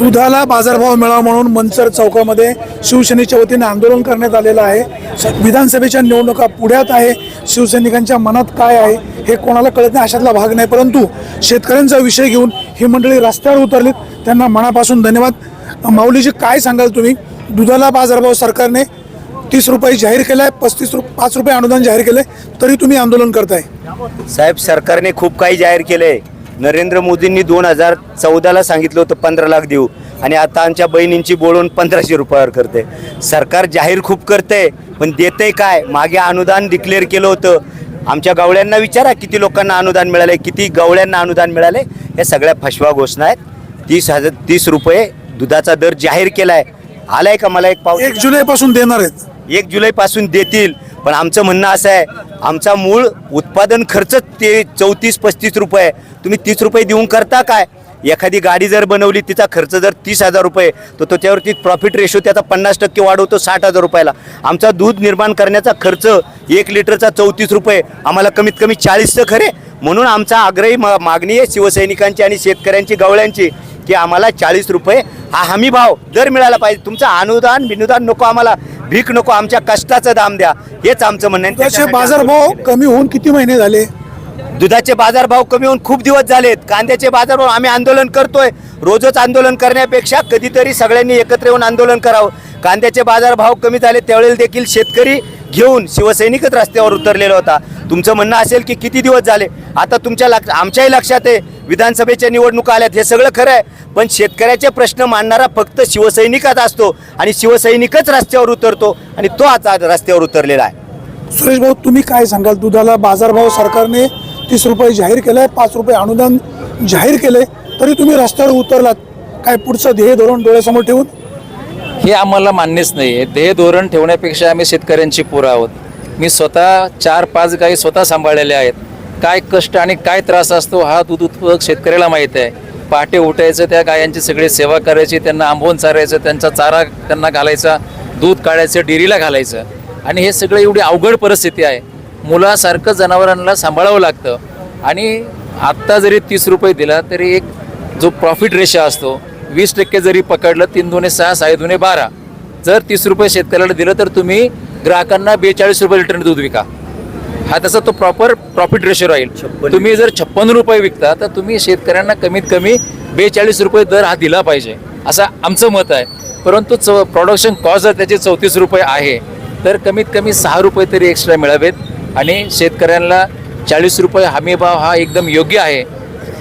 दुधाला बाजारभाव मिळावा म्हणून मनसर चौकामध्ये शिवसेनेच्या वतीने आंदोलन करण्यात आलेलं आहे. स- विधानसभेच्या निवडणुका पुढ्यात आहे. शिवसैनिकांच्या मनात काय आहे हे कोणाला कळत नाही अशातला भाग नाही. परंतु शेतकऱ्यांचा विषय घेऊन ही मंडळी रस्त्यावर उतरलीत. त्यांना मनापासून धन्यवाद. माऊलीजी काय सांगाल तुम्ही? दुधाला बाजारभाव सरकारने तीस रुपये जाहीर केला आहे पस्तीस रु पाच रुपये अनुदान जाहीर केलंय तरी तुम्ही आंदोलन करताय. साहेब सरकारने खूप काही जाहीर केलंय. नरेंद्र मोदींनी दोन हजार चौदाला सांगितलं होतं पंधरा लाख देऊ. आणि आता आमच्या बहिणींची बोलून पंधराशे रुपयावर करते. सरकार जाहीर खूप करते पण देते काय? मागे अनुदान डिक्लेअर केलं होतं. आमच्या गवळ्यांना विचारा किती लोकांना अनुदान मिळाले किती गवळ्यांना अनुदान मिळाले हे सगळ्या फसवा घोषणा आहेत. तीस हजार तीस रुपये दुधाचा दर जाहीर केलाय. आलाय का मला एक पाव एक जुलै पासून देणार आहेत. एक जुलैपासून देतील. पण आमचं म्हणणं असं आहे आमचा मूळ उत्पादन खर्च ते चौतीस पस्तीस रुपये तुम्ही तीस रुपये देऊन करता काय? एखादी गाडी जर बनवली तिचा खर्च जर तीस हजार रुपये तर त्याच्यावरती प्रॉफिट रेशो त्याचा पन्नास टक्के वाढवतो साठ हजार रुपयाला. आमचा दूध निर्माण करण्याचा खर्च एक लिटरचा चौतीस रुपये आम्हाला कमीत कमी चाळीस तर खरे म्हणून आमचा आग्रही मा मागणी आहे शिवसैनिकांची आणि शेतकऱ्यांची गवळ्यांची की आम्हाला चाळीस रुपये हा हमी भाव दर मिळाला पाहिजे. तुमचं अनुदान बिनुदान नको आम्हाला. भीक नको आमच्या कष्टाचं दाम द्या. हेच आमचं म्हणणं आहे. दुधाचे बाजारभाव कमी होऊन किती महिने झाले? दुधाचे बाजारभाव कमी होऊन खूप दिवस झालेत. कांद्याचे बाजारभाव आम्ही आंदोलन करतोय. रोजच आंदोलन करण्यापेक्षा कधीतरी सगळ्यांनी एकत्र येऊन आंदोलन करावं. कांद्याचे बाजारभाव कमी झाले त्यावेळेला देखील शेतकरी घेऊन शिवसैनिकच रस्त्यावर उतरलेला होता. तुमचं म्हणणं असेल की किती दिवस झाले? आता तुमच्या लक्ष आमच्याही लक्षात आहे. विधानसभेच्या निवडणुका आल्यात हे सगळं खरं आहे. पण शेतकऱ्याचे प्रश्न मांडणारा फक्त शिवसैनिकच असतो आणि शिवसैनिकच रस्त्यावर उतरतो आणि तो आज रस्त्यावर उतरलेला आहे. सुरेश भाऊ तुम्ही काय सांगाल? दुधाला बाजारभाव सरकारने तीस रुपये जाहीर केलं आहे पाच रुपये अनुदान जाहीर केले तरी तुम्ही रस्त्यावर उतरलात. काय पुढचं ध्येय धोरण डोळ्यासमोर ठेवून? हे आम्हाला मान्यच नाही आहे ध्येय धोरण ठेवण्यापेक्षा आम्ही शेतकऱ्यांची पुरं आहोत. मी स्वतः चार पाच गायी स्वतः सांभाळलेल्या आहेत. काय कष्ट आणि काय त्रास असतो हा दूध उत्पादक शेतकऱ्याला माहीत आहे. पहाटे उठायचं त्या गायांची सगळी सेवा करायची त्यांना आंबवून चारायचं त्यांचा चारा त्यांना घालायचा दूध काढायचं डेअरीला घालायचं. आणि हे सगळं एवढी अवघड परिस्थिती आहे. मुलासारखं जनावरांना सांभाळावं लागतं. आणि आत्ता जरी तीस रुपये दिला तरी एक जो प्रॉफिट रेशा असतो वीस टक्के जरी पकडलं तीन दुने सहा साडे दुने बारा. जर तीस रुपये शेतकऱ्याला दिलं तर तुम्ही ग्राहकांना बेचाळीस रुपये लिटरने दूध विका. हा त्याचा तो प्रॉपर प्रॉफिट रेशो राहील. तुम्ही जर छप्पन रुपये विकता तर तुम्ही शेतकऱ्यांना कमीत कमी बेचाळीस रुपये दर हा दिला पाहिजे. असं आमचं मत आहे. परंतु चौ प्रोडक्शन कॉस्ट जर त्याचे चौतीस रुपये आहे तर कमीत कमी सहा रुपये तरी एक्स्ट्रा मिळावेत. आणि शेतकऱ्यांना चाळीस रुपये हमीभाव हा एकदम योग्य आहे.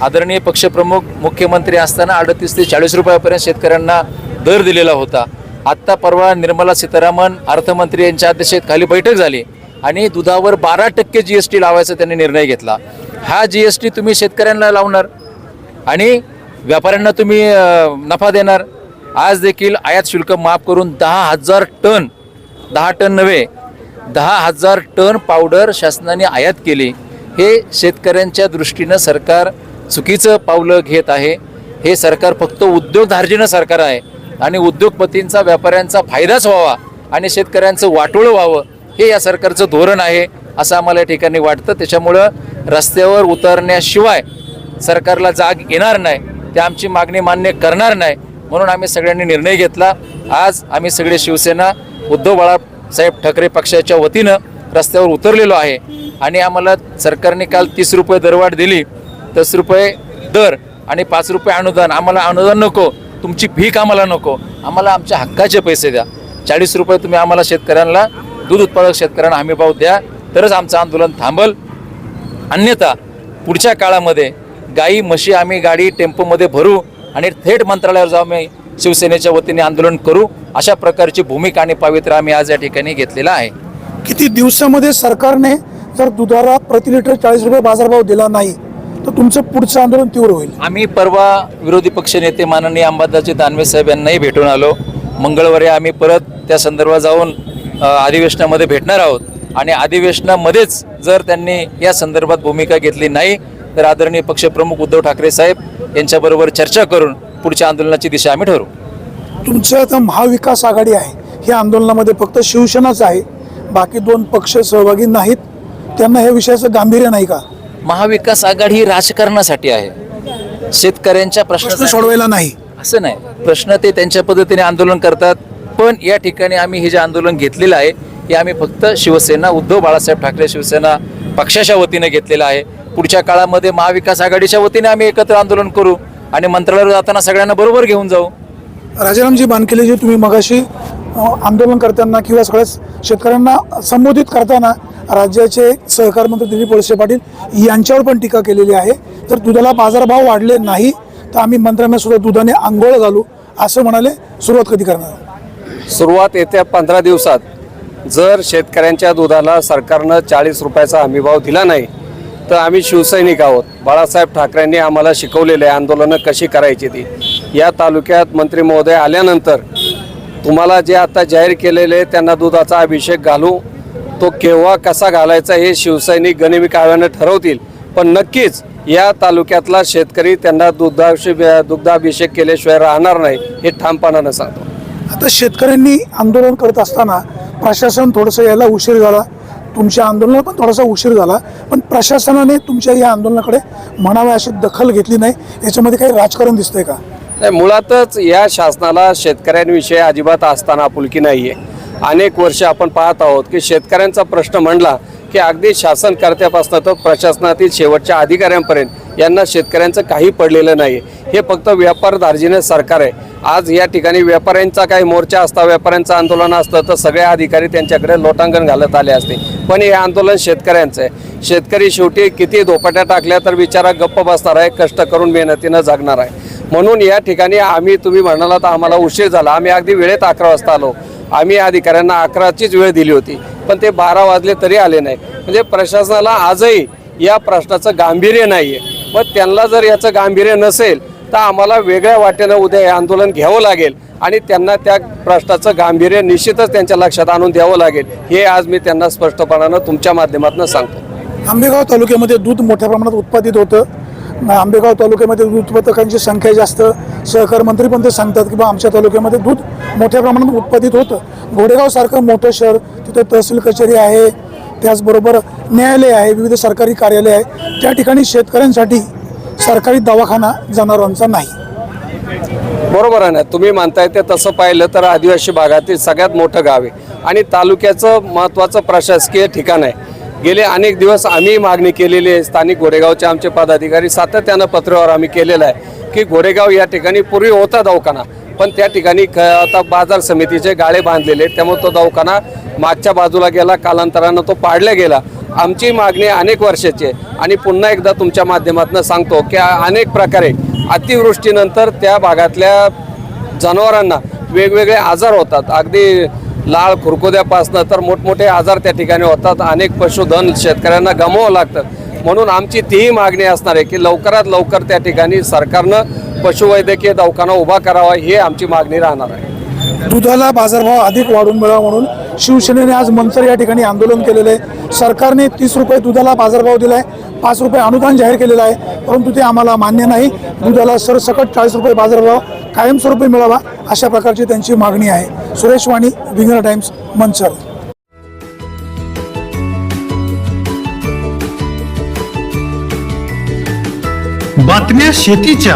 आदरणीय पक्षप्रमुख मुख्यमंत्री असताना अडतीस ते चाळीस रुपयापर्यंत शेतकऱ्यांना दर दिलेला होता. आत्ता परवा निर्मला सीतारामन अर्थमंत्री यांच्या अध्यक्षतेखाली बैठक झाली आणि दुधावर बारा टक्के जी एस टी लावायचा त्यांनी निर्णय घेतला. हा जी एस टी तुम्ही शेतकऱ्यांना लावणार आणि व्यापाऱ्यांना तुम्ही नफा देणार. आज देखील आयात शुल्क माफ करून दहा हजार टन दहा टन नव्हे दहा हजार टन पावडर शासनाने आयात केली. हे शेतकऱ्यांच्या दृष्टीनं सरकार चुकीचं पावलं घेत आहे. हे सरकार फक्त उद्योगधार्जिनं सरकार आहे. आणि उद्योगपतींचा व्यापाऱ्यांचा फायदाच व्हावा आणि शेतकऱ्यांचं वाटोळं व्हावं हे या सरकारचं धोरण आहे असं आम्हाला या ठिकाणी वाटतं. त्याच्यामुळं रस्त्यावर उतरण्याशिवाय सरकारला जाग येणार नाही. ते आमची मागणी मान्य करणार नाही. म्हणून आम्ही सगळ्यांनी निर्णय घेतला. आज आम्ही सगळे शिवसेना उद्धव साहेब ठाकरे पक्षाच्या वतीनं रस्त्यावर उतरलेलो आहे आणि आम्हाला सरकारने काल तीस रुपये दरवाढ दिली. तीस रुपये दर आणि पाच रुपये अनुदान. आम्हाला अनुदान नको तुमची भीक आम्हाला नको. आम्हाला आमच्या हक्काचे पैसे द्या. चाळीस रुपये तुम्ही आम्हाला शेतकऱ्यांना दूध उत्पादक शेतकऱ्यांना हमीभाव द्या. तरच आमचं आंदोलन थांबल. अन्यथा पुढच्या काळामध्ये गाई म्हशी आम्ही गाडी टेम्पोमध्ये भरू आणि थेट मंत्रालयावर जाऊ. आम्ही शिवसेनेच्या वतीने आंदोलन करू अशा प्रकारची भूमिका आणि पावित्र्य आम्ही आज या ठिकाणी घेतलेला आहे. किती दिवसामध्ये सरकारने जर दुधाला प्रति लिटर चाळीस रुपये बाजारभाव दिला नाही तर तुमचं पुढचं आंदोलन तीव्र होईल. आम्ही परवा विरोधी पक्षनेते माननीय अंबादासजी दानवे साहेब यांनाही भेटून आलो. मंगळवारी आम्ही परत त्या संदर्भात जाऊन अधिवेशनामध्ये भेटणार आहोत. आणि अधिवेशनामध्येच जर त्यांनी या संदर्भात भूमिका घेतली नाही तर आदरणीय पक्षप्रमुख उद्धव ठाकरे साहेब यांच्याबरोबर चर्चा करून पुढच्या आंदोलनाची दिशा आम्ही ठरवू. तुमचं आता महाविकास आघाडी आहे. या आंदोलनामध्ये फक्त शिवसेनाच आहे. बाकी दोन पक्ष सहभागी नाहीत. त्यांना या विषयाचं गांभीर्य नाही का? महाविकास आघाडी ही राजकारणासाठी आहे. शेतकऱ्यांच्या प्रश्न प्रश्न सोडवायला नाही. असं नाही. प्रश्न ते त्यांच्या पद्धतीने आंदोलन करतात. पण या ठिकाणी आम्ही हे जे आंदोलन घेतलेलं आहे हे आम्ही फक्त शिवसेना उद्धव बाळासाहेब ठाकरे शिवसेना पक्षाच्या वतीने घेतलेलं आहे. पुढच्या काळामध्ये महाविकास आघाडीच्या वतीने आम्ही एकत्र आंदोलन करू. आणि मंत्रालयावर जाताना सगळ्यांना बरोबर घेऊन जाऊ. राजारामजी बानकेले जे तुम्ही मगाशी आंदोलन करताना किंवा सगळ्या शेतकऱ्यांना संबोधित करताना राज्याचे सहकार मंत्री दिलीप वळसे पाटील यांच्यावर पण टीका केलेली आहे. तर दुधाला बाजारभाव वाढले नाही तर आम्ही मंत्र्यांना सुद्धा दुधाने आंघोळ घालू असं म्हणाले सुरुवात कधी करणार? सुरुवात येत्या पंधरा दिवसात. जर शेतकऱ्यांच्या दुधाला सरकारनं चाळीस रुपयाचा हमीभाव दिला नाही तर आम्ही शिवसैनिक आहोत. बाळासाहेब ठाकरेंनी आम्हाला शिकवलेले आहे आंदोलनं कशी करायची ती. या तालुक्यात मंत्री महोदय आल्यानंतर तुम्हाला जे आता जाहीर केलेले त्यांना दुधाचा अभिषेक घालू तो केव्हा कसा घालायचा हे शिवसैनिक गणिमी काव्यानं ठरवतील. पण नक्कीच या तालुक्यातला शेतकरी त्यांना दुग्धाभिषेक दुग्धाभिषेक केल्याशिवाय राहणार नाही हे ठामपणानं सांगतो. आता शेतकऱ्यांनी आंदोलन करत असताना प्रशासन थोडंसं यायला उशीर झाला. तुमच्या आंदोलनाला पण थोडासा उशीर झाला पण प्रशासनाने तुमच्या या आंदोलनाकडे म्हणावे अशी दखल घेतली नाही. याच्यामध्ये काही राजकारण दिसतंय का? नाही मुळातच या शासनाला शेतकऱ्यांविषयी अजिबात असताना आपुलकी नाही आहे अनेक वर्ष आपण पाहत आहोत की शेतकऱ्यांचा प्रश्न म्हणला की अगदी शासनकर्त्यापासून तर प्रशासनातील शेवटच्या अधिकाऱ्यांपर्यंत यांना शेतकऱ्यांचं काही पडलेलं नाही. हे फक्त व्यापार दार्जिने सरकार आहे. आज या ठिकाणी व्यापाऱ्यांचा काही मोर्चा असता व्यापाऱ्यांचं आंदोलन असतं तर सगळे अधिकारी त्यांच्याकडे लोटांगण घालत आले असते. पण हे आंदोलन शेतकऱ्यांचं आहे. शेतकरी शेवटी किती धोपाट्या टाकल्या तर बिचारा गप्प बसणार आहे कष्ट करून मेहनतीनं जगणार आहे. म्हणून या ठिकाणी आम्ही तुम्ही म्हणाला तर आम्हाला उशीर झाला. आम्ही अगदी वेळेत अकरा वाजता आलो. आम्ही अधिकाऱ्यांना अकराचीच वेळ दिली होती. पण ते बारा वाजले तरी आले नाही. म्हणजे प्रशासनाला आजही या प्रश्नाचं गांभीर्य नाही आहे मग त्यांना जर याचं गांभीर्य नसेल तर आम्हाला वेगळ्या वाटेनं उद्या हे आंदोलन घ्यावं लागेल आणि त्यांना त्या प्रश्नाचं गांभीर्य निश्चितच त्यांच्या लक्षात आणून द्यावं लागेल. हे आज मी त्यांना स्पष्टपणानं तुमच्या माध्यमातून सांगतो. आंबेगाव तालुक्यामध्ये दूध मोठ्या प्रमाणात उत्पादित होतं. आंबेगाव तालुक्यामध्ये दूध उत्पादकांची संख्या जास्त. सहकार मंत्री पण ते सांगतात की बा आमच्या तालुक्यामध्ये दूध मोठ्या प्रमाणात उत्पादित होतं. घोडेगावसारखं मोठं शहर तिथं तहसील कचेरी आहे. त्याचबरोबर न्यायालय आहे विविध सरकारी कार्यालय आहे. त्या ठिकाणी शेतकऱ्यांसाठी सरकारी दवाखाना जनावरांचा नाही. बरोबर आहे ना. तुम्ही मानताय ते तसं पाहिलं तर आदिवासी भागातील सगळ्यात मोठं गाव आहे. आणि तालुक्याचं महत्त्वाचं प्रशासकीय ठिकाण आहे. गेले अनेक दिवस आम्ही मागणी केलेली आहे. स्थानिक गोरेगावचे आमचे पदाधिकारी सातत्यानं पत्रावर आम्ही केलेलं आहे की गोरेगाव या ठिकाणी पूर्वी होता दवाखाना. पण त्या ठिकाणी आता बाजार समितीचे गाळे बांधलेले आहेत. त्यामुळे तो दवाखाना मागच्या बाजूला गेला कालांतरानं तो पाडला गेला. आमची मागणी अनेक वर्षाची आहे. आणि पुन्हा एकदा तुमच्या माध्यमातून सांगतो की अनेक प्रकारे अतिवृष्टीनंतर त्या भागातल्या जनावरांना वेगवेगळे आजार होतात. अगदी लाळ खुरकुद्यापासनं तर मोठमोठे आजार त्या ठिकाणी होतात. अनेक पशुधन शेतकऱ्यांना गमवावं लागतं. म्हणून आमची तीही मागणी असणार आहे की लवकरात लवकर त्या ठिकाणी सरकारनं पशुवैद्यकीय दवाखाना उभा करावा ही आमची मागणी राहणार आहे. दुधाला बाजारभाव अधिक वाढून मिळावा म्हणून शिवसेनेने आज मंचर या ठिकाणी आंदोलन केलेलं आहे. सरकारने तीस रुपये दुधाला बाजारभाव दिला आहे पाच रुपये अनुदान जाहीर केलेलं आहे परंतु ते आम्हाला मान्य नाही. दुधाला सरसकट चाळीस रुपये बाजारभाव कायमस्वरूपी मिळावा अशा प्रकारची त्यांची मागणी आहे. Suresh Wani winger times Manchar. बातम्या शेतीच्या.